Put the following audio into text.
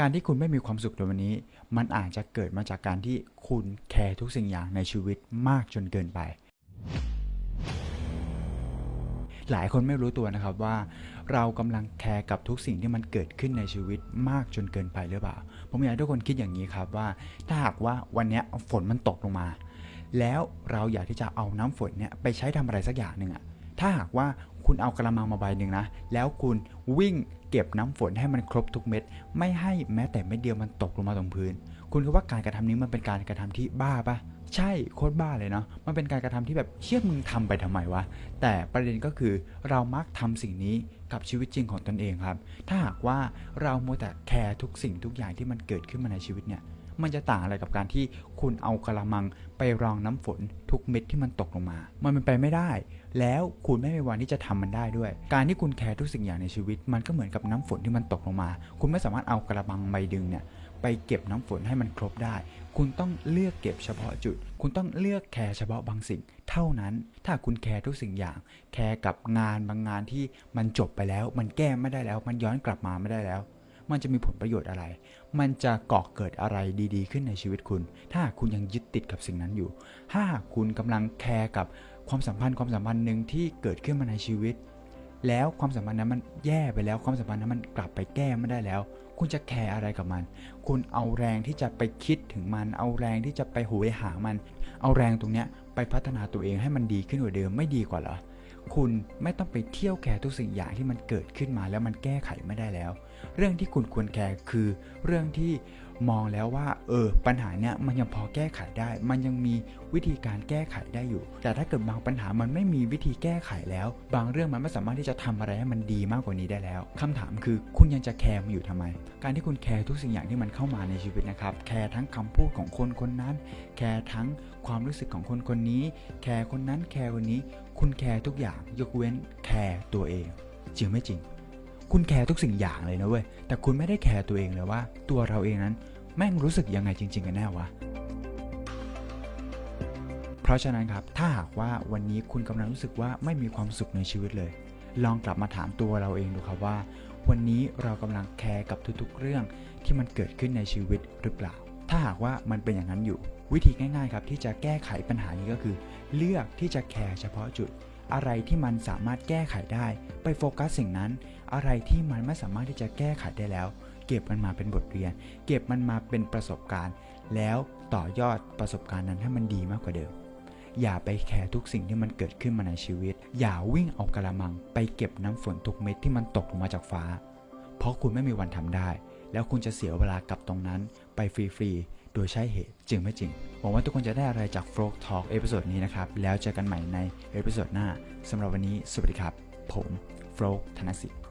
การที่คุณไม่มีความสุขในวันนี้ มันอาจจะเกิดมาจากการที่คุณแคร์ทุกสิ่งอย่างในชีวิตมากจนเกินไป หลายคนไม่รู้ตัวนะครับว่า เรากำลังแคร์กับทุกสิ่งที่มันเกิดขึ้นในชีวิตมากจนเกินไปหรือเปล่า ผมอยากให้ทุกคนคิดอย่างนี้ครับว่า ถ้าหากว่าวันนี้ฝนมันตกลงมา แล้วเราอยากที่จะเอาน้ำฝนเนี่ยไปใช้ทำอะไรสักอย่างหนึ่งอะถ้าหากว่า คุณเอากระมังมาใบหนึ่งนะ แล้วคุณวิ่งเก็บน้ำฝนให้มันครบทุกเม็ด ไม่ให้แม้แต่เม็ดเดียวมันตกลงมาตรงพื้น คุณคิดว่าการกระทำนี้มันเป็นการกระทำที่บ้าปะใช่โคตรบ้าเลยเนาะ มันเป็นการกระทำที่แบบเชื่อมึงทำไปทำไมวะ แต่ประเด็นก็คือเรามักทำสิ่งนี้กับชีวิตจริงของตนเองครับ ถ้าหากว่าเราโมวแต่แคร์ทุกสิ่งทุกอย่างที่มันเกิดขึ้นมาในชีวิตเนี่ย มันจะต่างอะไรกับการที่คุณเอากระมังไปรองน้ำฝนทุกเม็ดที่มันตกลงมา มันเป็นไปไม่ได้ แล้วคุณไม่มีวันที่จะทำมันได้ด้วย การที่คุณแคร์ทุกสิ่งอย่างในชีวิต มันก็เหมือนกับน้ำฝนที่มันตกลงมา คุณไม่สามารถเอากระมังใบดึงเนี่ยไปเก็บน้ำฝนให้มันครบได้ คุณต้องเลือกเก็บเฉพาะจุด คุณต้องเลือกแคร์เฉพาะบางสิ่ง เท่านั้น ถ้าคุณแคร์ทุกสิ่งอย่าง แคร์กับงานบางงานที่มันจบไปแล้ว มันแก้ไม่ได้แล้ว มันย้อนกลับมาไม่ได้แล้ว มันจะมีผลประโยชน์อะไร มันจะก่อเกิดอะไรดี ๆ ขึ้นในชีวิตคุณ ถ้าคุณยังยึดติดกับสิ่งนั้นอยู่ ถ้าคุณกำลังแคร์กับความสัมพันธ์ความสัมพันธ์หนึ่งที่เกิดขึ้นมาในชีวิต แล้วความสัมพันธ์นั้นมันแย่ไปแล้วความสัมพันธ์นั้นมันกลับไปแก้ไม่ได้แล้ว คุณจะแคร์อะไรกับมัน คุณเอาแรงที่จะไปคิดถึงมัน เอาแรงที่จะไปโหยหามัน เอาแรงตรงเนี้ยไปพัฒนาตัวเองให้มันดีขึ้นกว่าเดิมไม่ดีกว่าเหรอ คุณไม่ต้องไปเที่ยวแคร์ทุกสิ่งอย่างที่มันเกิดขึ้นมาแล้วมันแก้ไขไม่ได้แล้ว เรื่องที่คุณควรแคร์คือเรื่องที่มองแล้วว่า เออ ปัญหาเนี้ยมันยังพอแก้ไขได้ มันยังมีวิธีการแก้ไขได้อยู่ แต่ถ้าเกิดบางปัญหามันไม่มีวิธีแก้ไขแล้ว บางเรื่องมันไม่สามารถที่จะทำอะไรให้มันดีมากกว่านี้ได้แล้วคำถามคือคุณยังจะแคร์มันอยู่ทำไม การที่คุณแคร์ทุกสิ่งอย่างที่มันเข้ามาในชีวิตนะครับ แคร์ทั้งคำพูดของคนคนนั้น แคร์ทั้งความรู้สึกของคนคนนี้ แคร์คนนั้น แคร์คนนี้ คุณแคร์ทุกอย่างยกเว้นแคร์ตัวเอง จริงไม่จริง คุณแคร์ทุกสิ่งอย่างเลยนะเว้ย แต่คุณไม่ได้แคร์ตัวเองเลยว่า ตัวเราเองนั้นแม่งรู้สึกยังไงจริง ๆ กันแน่วะ เพราะฉะนั้นครับ ถ้าหากว่าวันนี้คุณกำลังรู้สึกว่าไม่มีความสุขในชีวิตเลย ลองกลับมาถามตัวเราเองดูครับว่า วันนี้เรากำลังแคร์กับทุกๆ เรื่องที่มันเกิดขึ้นในชีวิตหรือเปล่า ถ้าหากว่ามันเป็นอย่างนั้นอยู่ วิธีง่ายๆครับที่จะแก้ไขปัญหานี้ก็คือ เลือกที่จะแคร์เฉพาะจุด อะไรที่มันสามารถแก้ไขได้ ไปโฟกัสสิ่งนั้น อะไรที่มันไม่สามารถที่จะแก้ไขได้แล้ว เก็บมันมาเป็นบทเรียน เก็บมันมาเป็นประสบการณ์ แล้วต่อยอดประสบการณ์นั้นให้มันดีมากกว่าเดิมอย่าไปแคร์ทุกสิ่งที่มันเกิดขึ้นมาในชีวิต อย่าวิ่งเอากระมัง ไปเก็บน้ำฝนทุกเม็ดที่มันตกลงมาจากฟ้า เพราะคุณไม่มีวันทำได้ แล้วคุณจะเสียเวลากับตรงนั้น ไปฟรีๆ โดยใช่เหตุจริงไม่จริง หวังว่าทุกคนจะได้อะไรจาก f l o g Talk เอพิโซดนี้นะครับ แล้วเจอกันใหม่ในเอพิโซดหน้าสำหรับวันนี้สวัสดีครับ ผมโฟลกธนสิทธิ์